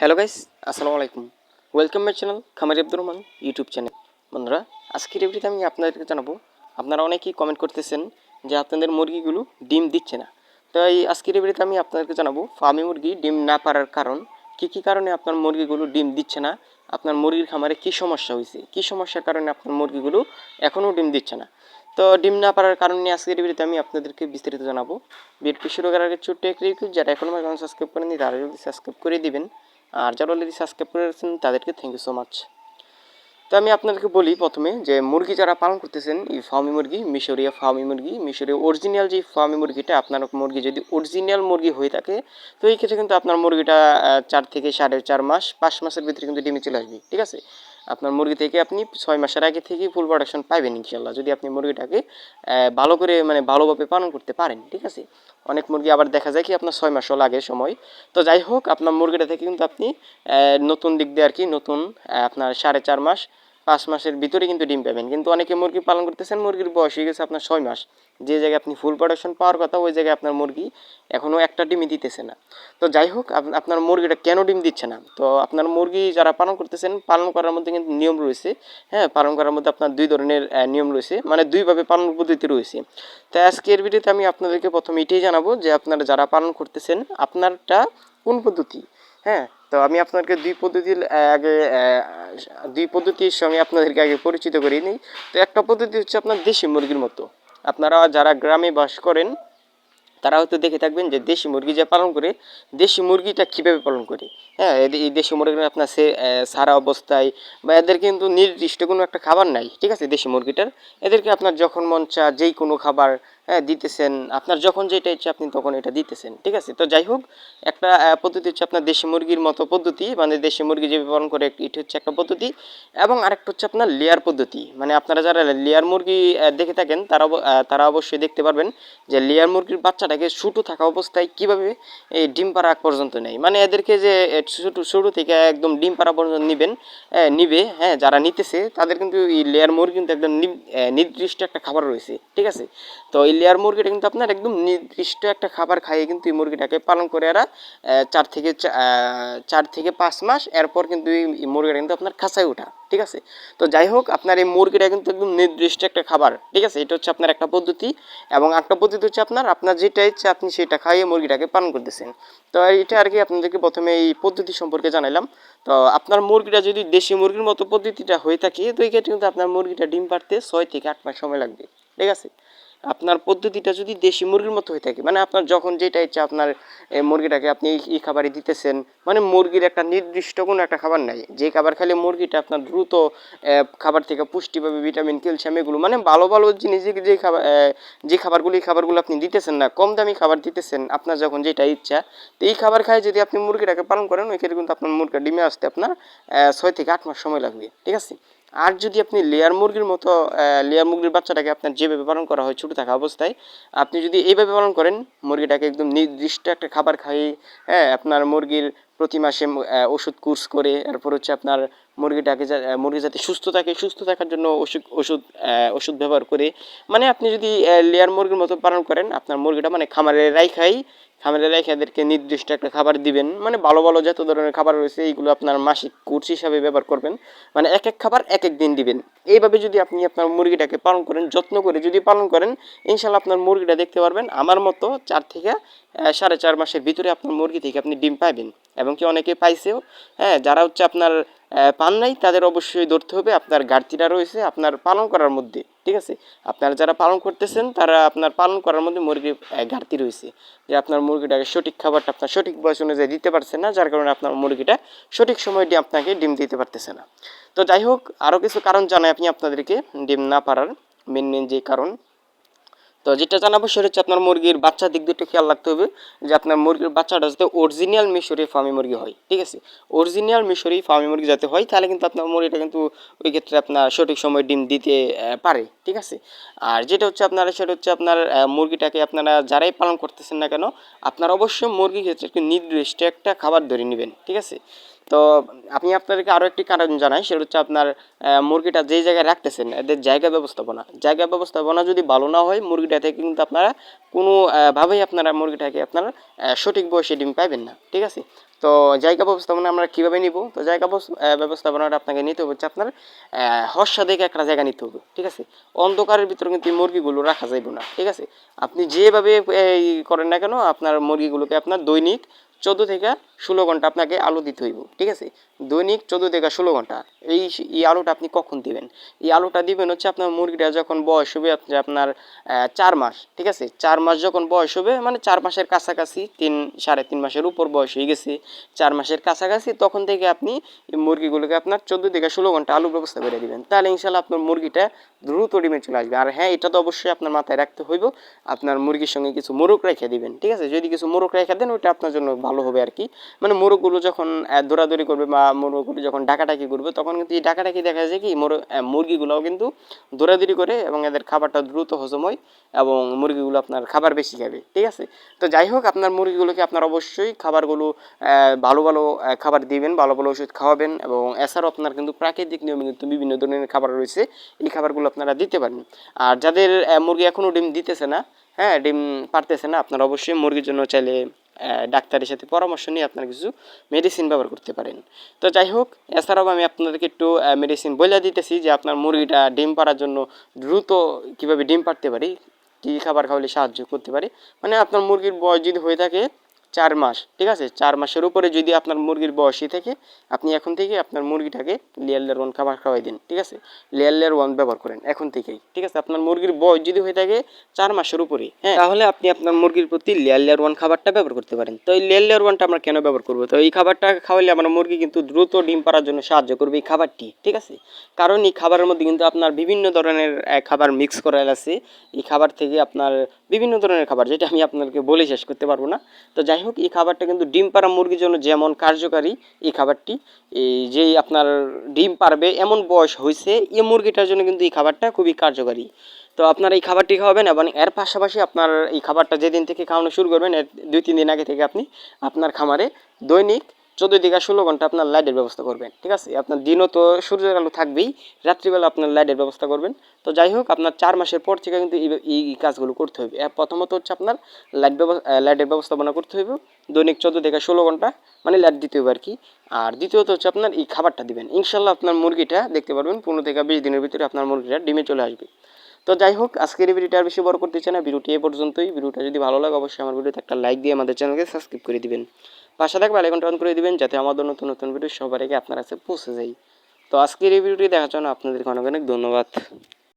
Hello guys আসসালামু আলাইকুম welcome my channel খামারি আব্দুর রহমান ইউটিউব চ্যানেল বন্ধুরা, আজকের ভিডিওতে আমি আপনাদেরকে জানাব, আপনারা অনেকেই কমেন্ট করতেছেন যে আপনাদের মুরগিগুলো ডিম দিচ্ছে না। তো এই আজকের ভিডিওতে আমি আপনাদেরকে জানাব ফার্মি মুরগি ডিম না পারার কারণ, কী কী কারণে আপনার মুরগিগুলো ডিম দিচ্ছে না, আপনার মুরগির খামারে কী সমস্যা হয়েছে, কী সমস্যার কারণে আপনার মুরগিগুলো এখনও ডিম দিচ্ছে না। তো ডিম না পারার কারণ আজকের ভিডিওতে আমি আপনাদেরকে বিস্তারিত জানাব। ভিডিওটি শুরু করার আগে ছোট্ট একটি যারা এখনও আমার সাবস্ক্রাইব করেনি তারা যদি সাবস্ক্রাইব করে দিবেন। আর যারা অলরেডি সাবস্ক্রাইব করে রেখেছেন, তাদেরকে থ্যাংক ইউ সো মাচ তো আমি আপনাদেরকে বলি প্রথমে যে মুরগি যারা পালন করতেছেন, এই ফার্মি মুরগি, মিশরীয় ফার্মি মুরগি, মিশরীয় অরিজিনাল যে ফার্মি মুরগিটা, আপনার মুরগি যদি অরিজিনাল মুরগি হয়ে থাকে, তো এই ক্ষেত্রে কিন্তু আপনার মুরগিটা চার থেকে সাড়ে চার মাস, পাঁচ মাসের ভিতরে কিন্তু ডিমে চলে আসবে, ঠিক আছে? আপনার মুরগি থেকে আপনি ছয় মাসের আগে থেকে ফুল প্রোডাকশন পাবেন ইনশাল্লাহ যদি আপনি মুরগিটাকে ভালো করে মানে ভালোভাবে পালন করতে পারেন, ঠিক আছে? অনেক মুরগি আবার দেখা যায় কি আপনার ছয় মাসও লাগে সময়। তো যাই হোক, আপনার মুরগিটা থেকে কিন্তু আপনি নতুন দিক দিয়ে আর কি, নতুন আপনার সাড়ে চার মাস পাঁচ মাসের ভিতরে কিন্তু ডিম পাবেন। কিন্তু অনেকে মুরগি পালন করতেছেন, মুরগির বয়স হয়ে গেছে আপনার ছয় মাস। যে জায়গায় আপনি ফুল প্রোডাকশন পাওয়ার কথা, ওই জায়গায় আপনার মুরগি এখনও একটা ডিমই দিতেছে না। তো যাই হোক, আপ- আপনার মুরগিটা কেন ডিম দিচ্ছে না? তো আপনার মুরগি যারা পালন করতেছেন, পালন করার মধ্যে কিন্তু নিয়ম রয়েছে। হ্যাঁ পালন করার মধ্যে আপনার দুই ধরনের নিয়ম রয়েছে। মানে দুইভাবে পালন পদ্ধতি রয়েছে। তাই আজকের ভিডিওতে আমি আপনাদেরকে প্রথমে এটাই জানাব যে আপনারা যারা পালন করতেছেন, আপনারটা কোন পদ্ধতি? হ্যাঁ তো আমি আপনাদেরকে দুই পদ্ধতির আগে দুই পদ্ধতির সঙ্গে আপনাদেরকে আগে পরিচিত করিয়ে নিই। তো একটা পদ্ধতি হচ্ছে আপনার দেশি মুরগির মতো। আপনারা যারা গ্রামে বাস করেন, তারা হয়তো দেখে থাকবেন যে দেশি মুরগি যে পালন করে, দেশি মুরগিটা কীভাবে পালন করে। হ্যাঁ এই দেশি মুরগিটা আপনার সে সারা অবস্থায় বা এদের কিন্তু নির্দিষ্ট কোনো একটা খাবার নাই, ঠিক আছে? দেশি মুরগিটার। এদেরকে আপনার যখন মন চা যেই কোনো খাবার দিতেছেন। আপনার যখন যেটা ইচ্ছে আপনি তখন এটা দিতেছেন, ঠিক আছে? তো যাই হোক, একটা পদ্ধতি হচ্ছে আপনার দেশি মুরগির মতো পদ্ধতি মানে দেশি মুরগি যে পালন করে এটা হচ্ছে একটা পদ্ধতি, এবং আরেকটা হচ্ছে আপনার লেয়ার পদ্ধতি। মানে আপনারা যারা লেয়ার মুরগি দেখে থাকেন, তারা তারা অবশ্যই দেখতে পারবেন যে লেয়ার মুরগির বাচ্চাটাকে ছোটো থাকা অবস্থায় কীভাবে এই ডিম পাড়া পর্যন্ত নেয়। মানে এদেরকে যে ছোটো ছোটো থেকে একদম ডিম পাড়া পর্যন্ত নিবেন নিবে হ্যাঁ যারা নিতেছে, তাদের কিন্তু এই লেয়ার মুরগি কিন্তু একদম নির্দিষ্ট একটা খাবার রয়েছে, ঠিক আছে? তো এই লেয়ার মুরগিটা কিন্তু আপনার একদম নির্দিষ্ট একটা খাবার খাইয়ে কিন্তু এই মুরগিটাকে পালন করে এরা চার থেকে চার থেকে পাঁচ মাস, এরপর কিন্তু এই মুরগিটা কিন্তু আপনার খাঁচায় ওঠা, ঠিক আছে? তো যাই হোক, আপনার এই মুরগিটা কিন্তু একদম নির্দিষ্ট একটা খাবার, ঠিক আছে? এটা হচ্ছে আপনার একটা পদ্ধতি, এবং একটা পদ্ধতি হচ্ছে আপনার আপনার যেটা ইচ্ছে আপনি সেটা খাইয়ে মুরগিটাকে পালন করতেছেন। তো এটা আর কি আপনাদেরকে প্রথমে এই পদ্ধতি সম্পর্কে জানাইলাম। তো আপনার মুরগিটা যদি দেশি মুরগির মতো পদ্ধতিটা হয়ে থাকে, তো এই ক্ষেত্রে কিন্তু আপনার মুরগিটা ডিম পাড়তে ছয় থেকে আট মাস সময় লাগবে, ঠিক আছে? আপনার পদ্ধতিটা যদি দেশি মুরগির মতো হয়ে থাকে মানে আপনার যখন যেটা ইচ্ছা আপনার মুরগিটাকে আপনি এই- খাবারই দিতেছেন মানে মুরগির একটা নির্দিষ্ট কোনো একটা খাবার নাই। যে খাবার খেলে মুরগিটা আপনার দ্রুত খাবার থেকে পুষ্টি পাবে ভিটামিন, ক্যালসিয়াম এগুলো মানে ভালো ভালো জিনিস যে- যে খাবার যে খাবারগুলো, এই খাবারগুলো আপনি দিতেছেন না, কম দামি খাবার দিতেছেন, আপনার যখন যেটা ইচ্ছা, তো এই খাবার খায় যদি আপনি মুরগিটাকে পালন করেন ওই ক্ষেত্রে কিন্তু আপনার মুরগিটা ডিমে আসতে আপনার ছয় থেকে আট মাস সময় লাগবে, ঠিক আছে? আর যদি আপনি লেয়ার মুরগির মতো লেয়ার মুরগির বাচ্চাটাকে আপনার যেভাবে পালন করা হয় ছোটো থাকা অবস্থায়, আপনি যদি এইভাবে পালন করেন, মুরগিটাকে একদম নির্দিষ্ট একটা খাবার খাইয়ে হ্যাঁ আপনার মুরগির প্রতি মাসে ওষুধ কোর্স করে, এরপর হচ্ছে আপনার মুরগিটাকে মুরগি যাতে সুস্থ থাকে, সুস্থ থাকার জন্য ওষুধ ওষুধ ওষুধ ব্যবহার করে। মানে আপনি যদি লেয়ার মুরগির মতো পালন করেন, আপনার মুরগিটা মানে খামারে রাইখাই, খামারে রেখে এদেরকে নির্দিষ্ট একটা খাবার দিবেন। মানে ভালো ভালো যত ধরনের খাবার রয়েছে, এইগুলো আপনার মাসিক কোর্স হিসাবে ব্যবহার করবেন। মানে এক এক খাবার এক এক দিন দিবেন। এইভাবে যদি আপনি আপনার মুরগিটাকে পালন করেন, যত্ন করে যদি পালন করেন ইনশাল্লাহ আপনার মুরগিটা দেখতে পারবেন। আমার মতো চার থেকে সাড়ে চার মাসের ভিতরে আপনার মুরগি থেকে আপনি ডিম পাবেন এবং কি অনেকে পাইছেও হ্যাঁ যারা হচ্ছে আপনার পান নাই, তাদের অবশ্যই ধরতে হবে, আপনার ঘাটতিটা রয়েছে, আপনার পালন করার মধ্যে, ঠিক আছে? আপনারা যারা পালন করতেছেন, তারা আপনার পালন করার মধ্যে মুরগির ঘাটতি রয়েছে, যে আপনার মুরগিটাকে সঠিক খাবারটা আপনার সঠিক বয়স অনুযায়ী দিতে পারছেন না, যার কারণে আপনার মুরগিটা সঠিক সময় দিয়ে আপনাকে ডিম দিতে পারতেছে না। তো যাই হোক আরও কিছু কারণ জানাই আপনি আপনাদেরকে, ডিম না পারার মেন মেন যে কারণ তো যেটা জানাব সেটা হচ্ছে আপনার মুরগির বাচ্চা দিক দিয়ে খেয়াল রাখতে হবে যে আপনার মুরগির বাচ্চাটা যাতে অরিজিনাল মিশরি ফার্মি মুরগি হয়, ঠিক আছে? অরিজিনাল মিশরি ফার্মি মুরগি যাতে হয়, তাহলে কিন্তু আপনার মুরগিটা কিন্তু ওই ক্ষেত্রে আপনার সঠিক সময় ডিম দিতে পারে, ঠিক আছে? আর যেটা হচ্ছে আপনার, সেটা হচ্ছে আপনার মুরগিটাকে আপনারা যারাই পালন করতেছেন না কেন, আপনার অবশ্যই মুরগির ক্ষেত্রে একটু নির্দিষ্ট একটা খাবার ধরে নেবেন, ঠিক আছে? তো আমি আপনাদেরকে আরও একটি কারণ জানাই, সেটা হচ্ছে আপনার মুরগিটা যেই জায়গায় রাখতেছেন, এদের জায়গা ব্যবস্থাপনা। জায়গা ব্যবস্থাপনা যদি ভালো না হয়, মুরগিটা থেকে কিন্তু আপনারা কোনোভাবেই আপনারা মুরগিটাকে আপনারা সঠিক বয়সে ডিম পাবেন না, ঠিক আছে? তো জায়গা ব্যবস্থাপনা আমরা কীভাবে নিব? তো জায়গা ব্যবস্থাপনাটা আপনাকে নিতে হচ্ছে আপনার হর্ষা দেখে একটা জায়গা নিতে হবে, ঠিক আছে? অন্ধকারের ভিতরে কিন্তু মুরগিগুলো রাখা যাইবে না, ঠিক আছে? আপনি যেভাবে করেন না কেন, আপনার মুরগিগুলোকে আপনার দৈনিক চোদ্দ থেকে ষোলো ঘণ্টা আপনাকে আলো দিতে হইব, ঠিক আছে? দৈনিক চোদ্দ থেকে ষোলো ঘণ্টা। এই এই আলোটা আপনি কখন দিবেন? এই আলোটা দিবেন হচ্ছে আপনার মুরগিটা যখন বয়স হবে আপনি, আপনার চার মাস, ঠিক আছে? চার মাস যখন বয়স হবে মানে চার মাসের কাছাকাছি, তিন, সাড়ে তিন মাসের উপর বয়স হয়ে গেছে, চার মাসের কাছাকাছি, তখন থেকে আপনি মুরগিগুলোকে আপনার চোদ্দ থেকে ষোলো ঘণ্টা আলুর ব্যবস্থা করে দিবেন। তাহলে ইনশাল্লাহ আপনার মুরগিটা দ্রুত ডিমে চলে আসবে। আর হ্যাঁ এটা তো অবশ্যই আপনার মাথায় রাখতে হইব, আপনার মুরগির সঙ্গে কিছু মোরগ রেখে দিবেন, ঠিক আছে? যদি কিছু মোরগ রেখে দেন, ওইটা আপনার জন্য ভালো হবে আর কি। মানে মোরগগুলো যখন দৌড়াদৌড়ি করবে বা মোরগগুলো যখন ডাকাডাকি করবে তখন কিন্তু এই ডাকাডাকি দেখা যায় কি আহ, মুরগিগুলোও কিন্তু দৌড়াদৌড়ি করে এবং এদের খাবারটা দ্রুত হজম হয় এবং মুরগিগুলো আপনার খাবার বেশি খাবে ঠিক আছে? তো যাই হোক আপনার মুরগিগুলোকে আপনার অবশ্যই খাবারগুলো ভালো ভালো খাবার দিবেন ভালো ভালো ওষুধ খাওয়াবেন এবং এছাড়াও আপনার কিন্তু প্রাকৃতিক নিয়মে কিন্তু বিভিন্ন ধরনের খাবার রয়েছে এই খাবারগুলো আপনারা দিতে পারেন। আর যাদের মুরগি এখনও ডিম দিতেছে না হ্যাঁ ডিম পারতেছে না আপনারা অবশ্যই মুরগির জন্য চাইলে ডাক্তারের সাথে পরামর্শ নিয়ে আপনারা কিছু মেডিসিন ব্যবহার করতে পারেন। তো যাই হোক, এছাড়াও আমি আপনাদেরকে একটু মেডিসিন বলে দিতেছি যে আপনার মুরগিটা ডিম পাড়ার জন্য দ্রুত কীভাবে ডিম পাড়তে পারি, কী খাবার খাওয়ালে সাহায্য করতে পারে। মানে আপনার মুরগির বয়স যদি হয়ে থাকে চার মাস, ঠিক আছে? চার মাসের উপরে যদি আপনার মুরগির বয়সই থাকে, আপনি এখন থেকে আপনার মুরগিটাকে লেয়ার লেয়ার ওয়ান খাবার খাওয়াই দিন, ঠিক আছে? লেয়ার লেয়ার ওয়ান ব্যবহার করেন এখন থেকেই, ঠিক আছে? আপনার মুরগির বয়স যদি হয়ে থাকে চার মাসের উপরে হ্যাঁ? তাহলে আপনি আপনার মুরগির প্রতি লেয়ার লেয়ার ওয়ান খাবারটা ব্যবহার করতে পারেন। তো এই লেয়ার লেয়ার ওয়ানটা আমরা কেন ব্যবহার করব? তো এই খাবারটা খাওয়ালে আমার মুরগি কিন্তু দ্রুত ডিম পাড়ার জন্য সাহায্য করবে এই খাবারটি, ঠিক আছে? কারণ এই খাবারের মধ্যে কিন্তু আপনার বিভিন্ন ধরনের খাবার মিক্স করা আছে। এই খাবার থেকে আপনার বিভিন্ন ধরনের খাবার, যেটা আমি আপনাদেরকে বলে শেষ করতে পারব না। তো যাই হোক, এই খাবারটা কিন্তু ডিম পাড়া মুরগির জন্য যেমন কার্যকারী, এই খাবারটি। এই যে আপনার ডিম পারবে এমন বয়স হয়েছে এই মুরগিটার জন্য কিন্তু এই খাবারটা খুবই কার্যকারী। তো আপনার এই খাবারটি খাওয়াবেন এবং এর পাশাপাশি আপনার এই খাবারটা যেদিন থেকে খাওয়ানো শুরু করবেন, এর দুই, তিন দিন আগে থেকে আপনি আপনার খামারে দৈনিক চোদ্দ থেকে ষোলো ঘণ্টা আপনার লাইটের ব্যবস্থা করবেন, ঠিক আছে? আপনার দিনও তো সূর্যের আলো থাকবেই, রাত্রিবেলা আপনার লাইটের ব্যবস্থা করবেন। তো যাই হোক, আপনার চার মাসের পর থেকে কিন্তু এই- কাজগুলো করতে হবে। প্রথমত হচ্ছে আপনার লাইট লাইটের ব্যবস্থাপনা করতে হবে। দৈনিক চোদ্দ থেকে ষোলো ঘণ্টা মানে লাইট দিতে হবে আর কি আর দ্বিতীয়ত হচ্ছে আপনার এই খাবারটা দিবেন। ইনশাল্লাহ আপনার মুরগিটা দেখতে পারবেন, পনেরো থেকে বিশ দিনের ভিতরে আপনার মুরগিটা ডিমে চলে আসবে। তো যাই হোক, আজকের এই ভিডিওটা আর বেশি বড় করতে চাই না। ভিডিওটি এ পর্যন্তই। ভিডিওটা যদি ভালো লাগে, অবশ্যই আমার ভিডিওতে একটা লাইক দিয়ে আমাদের চ্যানেলকে সাবস্ক্রাইব করে দিবেন। পাশে থাকবে আইকনটা অন করে দিবেন যাতে আমাদের নতুন নতুন ভিডিও সবার আগে আপনার কাছে পৌঁছে যায়। তো আজকের এই ভিডিওটি দেখার জন্য আপনাদেরকে অনেক অনেক ধন্যবাদ।